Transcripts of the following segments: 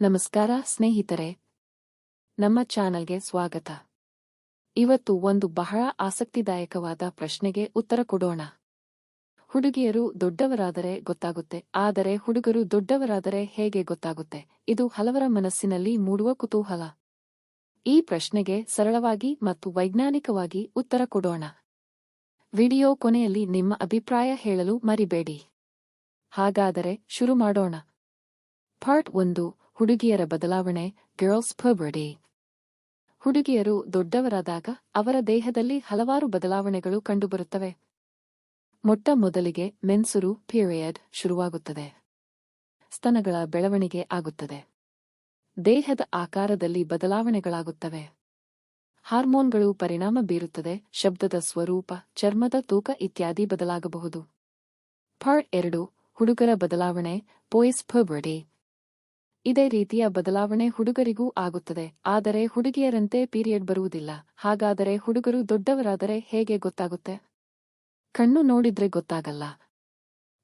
ನಮಸ್ಕಾರ ಸ್ನೇಹಿತರೆ. ನಮ್ಮ ಚಾನಲ್ಗೆ ಸ್ವಾಗತ. ಇವತ್ತು ಒಂದು ಬಹಳ ಆಸಕ್ತಿದಾಯಕವಾದ ಪ್ರಶ್ನೆಗೆ ಉತ್ತರ ಕೊಡೋಣ. ಹುಡುಗಿಯರು ದೊಡ್ಡವರಾದರೆ ಗೊತ್ತಾಗುತ್ತೆ, ಆದರೆ ಹುಡುಗರು ದೊಡ್ಡವರಾದರೆ ಹೇಗೆ ಗೊತ್ತಾಗುತ್ತೆ? ಇದು ಹಲವರ ಮನಸ್ಸಿನಲ್ಲಿ ಮೂಡುವ ಕುತೂಹಲ. ಈ ಪ್ರಶ್ನೆಗೆ ಸರಳವಾಗಿ ಮತ್ತು ವೈಜ್ಞಾನಿಕವಾಗಿ ಉತ್ತರ ಕೊಡೋಣ. ವಿಡಿಯೋ ಕೊನೆಯಲ್ಲಿ ನಿಮ್ಮ ಅಭಿಪ್ರಾಯ ಹೇಳಲು ಮರಿಬೇಡಿ. ಹಾಗಾದರೆ ಶುರು ಮಾಡೋಣ. ಪಾರ್ಟ್ ಒಂದು. ಹುಡುಗಿಯರ ಬದಲಾವಣೆ ಗರ್ಲ್ಸ್ ಪರ್ಬರ್ಡಿ ಹುಡುಗಿಯರು ದೊಡ್ಡವರಾದಾಗ ಅವರ ದೇಹದಲ್ಲಿ ಹಲವಾರು ಬದಲಾವಣೆಗಳು ಕಂಡುಬರುತ್ತವೆ. ಮೊಟ್ಟ ಮೊದಲಿಗೆ ಮೆನ್ಸುರು ಪೀರಿಯಡ್ ಶುರುವಾಗುತ್ತದೆ. ಸ್ತನಗಳ ಬೆಳವಣಿಗೆ ಆಗುತ್ತದೆ. ದೇಹದ ಆಕಾರದಲ್ಲಿ ಬದಲಾವಣೆಗಳಾಗುತ್ತವೆ. ಹಾರ್ಮೋನ್ಗಳು ಪರಿಣಾಮ ಬೀರುತ್ತದೆ, ಶಬ್ದದ ಸ್ವರೂಪ, ಚರ್ಮದ ತೂಕ ಇತ್ಯಾದಿ ಬದಲಾಗಬಹುದು. ಪಾರ್ಟ್ ಎರಡು, ಹುಡುಗರ ಬದಲಾವಣೆ ಪೋಯಿಸ್ ಪರ್ಬರ್ಡಿ ಇದೇ ರೀತಿಯ ಬದಲಾವಣೆ ಹುಡುಗರಿಗೂ ಆಗುತ್ತದೆ. ಆದರೆ ಹುಡುಗಿಯರಂತೆ ಪೀರಿಯಡ್ ಬರುವುದಿಲ್ಲ. ಹಾಗಾದರೆ ಹುಡುಗರು ದೊಡ್ಡವರಾದರೆ ಹೇಗೆ ಗೊತ್ತಾಗುತ್ತೆ? ಕಣ್ಣು ನೋಡಿದ್ರೆ ಗೊತ್ತಾಗಲ್ಲ.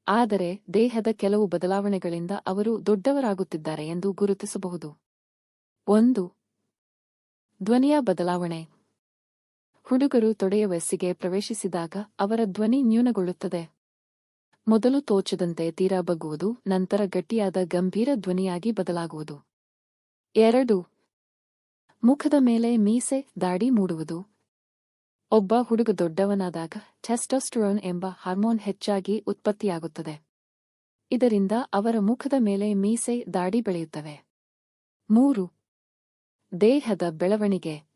ಆದರೆ ದೇಹದ ಕೆಲವು ಬದಲಾವಣೆಗಳಿಂದ ಅವರು ದೊಡ್ಡವರಾಗುತ್ತಿದ್ದಾರೆ ಎಂದು ಗುರುತಿಸಬಹುದು. ಒಂದು, ಧ್ವನಿಯ ಬದಲಾವಣೆ. ಹುಡುಗರು ತೊಡೆಯ ವಯಸ್ಸಿಗೆ ಪ್ರವೇಶಿಸಿದಾಗ ಅವರ ಧ್ವನಿ ನ್ಯೂನಗೊಳ್ಳುತ್ತದೆ. ಮೊದಲು ತೋಚದಂತೆ ತೀರಾ ಬಗ್ಗುವುದು, ನಂತರ ಗಟ್ಟಿಯಾದ ಗಂಭೀರ ಧ್ವನಿಯಾಗಿ ಬದಲಾಗುವುದು. ಎರಡು. ಮುಖದ ಮೇಲೆ ಮೀಸೆ, ದಾಡಿ ಮೂಡುವುದು. ಒಬ್ಬ ಹುಡುಗ ದೊಡ್ಡವನಾದಾಗ ಟೆಸ್ಟೋಸ್ಟ್ರೋನ್ ಎಂಬ ಹಾರ್ಮೋನ್ ಹೆಚ್ಚಾಗಿ ಉತ್ಪತ್ತಿಯಾಗುತ್ತದೆ. ಇದರಿಂದ ಅವರ ಮುಖದ ಮೇಲೆ ಮೀಸೆ, ದಾಡಿ ಬೆಳೆಯುತ್ತವೆ. ಮೂರು. ದೇಹದ ಬೆಳವಣಿಗೆ.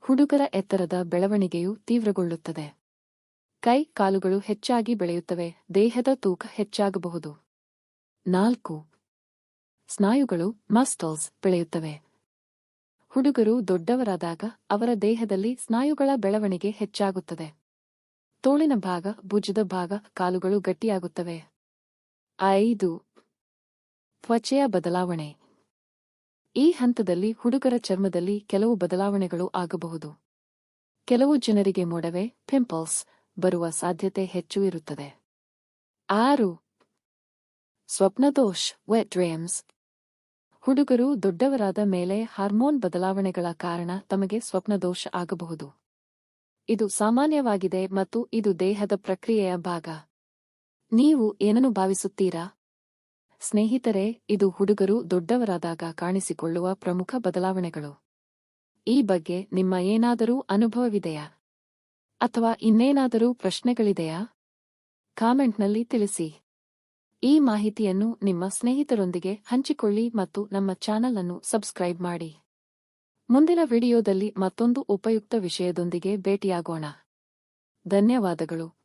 ಹುಡುಗರ ಎತ್ತರದ ಬೆಳವಣಿಗೆಯು ತೀವ್ರಗೊಳ್ಳುತ್ತದೆ. ಕೈ ಕಾಲುಗಳು ಹೆಚ್ಚಾಗಿ ಬೆಳೆಯುತ್ತವೆ, ದೇಹದ ತೂಕ ಹೆಚ್ಚಾಗಬಹುದು. ನಾಲ್ಕು, ಸ್ನಾಯುಗಳು ಮಸ್ಟಲ್ಸ್ ಬೆಳೆಯುತ್ತವೆ. ಹುಡುಗರು ದೊಡ್ಡವರಾದಾಗ ಅವರ ದೇಹದಲ್ಲಿ ಸ್ನಾಯುಗಳ ಬೆಳವಣಿಗೆ ಹೆಚ್ಚಾಗುತ್ತದೆ. ತೋಳಿನ ಭಾಗ, ಭುಜದ ಭಾಗ, ಕಾಲುಗಳು ಗಟ್ಟಿಯಾಗುತ್ತವೆ. ಐದು, ತ್ವಚೆಯ ಬದಲಾವಣೆ. ಈ ಹಂತದಲ್ಲಿ ಹುಡುಗರ ಚರ್ಮದಲ್ಲಿ ಕೆಲವು ಬದಲಾವಣೆಗಳು ಆಗಬಹುದು. ಕೆಲವು ಜನರಿಗೆ ಮೊಡವೆ ಪಿಂಪಲ್ಸ್ ಬರುವ ಸಾಧ್ಯತೆ ಹೆಚ್ಚು ಇರುತ್ತದೆ. ಆರು. ಸ್ವಪ್ನದೋಷ್ ವೆಟ್ ಡ್ರೀಮ್ಸ್ ಹುಡುಗರು ದೊಡ್ಡವರಾದ ಮೇಲೆ ಹಾರ್ಮೋನ್ ಬದಲಾವಣೆಗಳ ಕಾರಣ ತಮಗೆ ಸ್ವಪ್ನದೋಷ ಆಗಬಹುದು. ಇದು ಸಾಮಾನ್ಯವಾಗಿದೆ ಮತ್ತು ಇದು ದೇಹದ ಪ್ರಕ್ರಿಯೆಯ ಭಾಗ. ನೀವು ಏನನ್ನು ಭಾವಿಸುತ್ತೀರಾ? ಸ್ನೇಹಿತರೆ, ಇದು ಹುಡುಗರು ದೊಡ್ಡವರಾದಾಗ ಕಾಣಿಸಿಕೊಳ್ಳುವ ಪ್ರಮುಖ ಬದಲಾವಣೆಗಳು. ಈ ಬಗ್ಗೆ ನಿಮ್ಮ ಏನಾದರೂ ಅನುಭವವಿದೆಯಾ? ಅಥವಾ ಇನ್ನೇನಾದರೂ ಪ್ರಶ್ನೆಗಳಿದೆಯಾ? ಕಾಮೆಂಟ್ನಲ್ಲಿ ತಿಳಿಸಿ. ಈ ಮಾಹಿತಿಯನ್ನು ನಿಮ್ಮ ಸ್ನೇಹಿತರೊಂದಿಗೆ ಹಂಚಿಕೊಳ್ಳಿ ಮತ್ತು ನಮ್ಮ ಚಾನಲ್ ಅನ್ನು ಸಬ್ಸ್ಕ್ರೈಬ್ ಮಾಡಿ. ಮುಂದಿನ ವಿಡಿಯೋದಲ್ಲಿ ಮತ್ತೊಂದು ಉಪಯುಕ್ತ ವಿಷಯದೊಂದಿಗೆ ಭೇಟಿಯಾಗೋಣ. ಧನ್ಯವಾದಗಳು.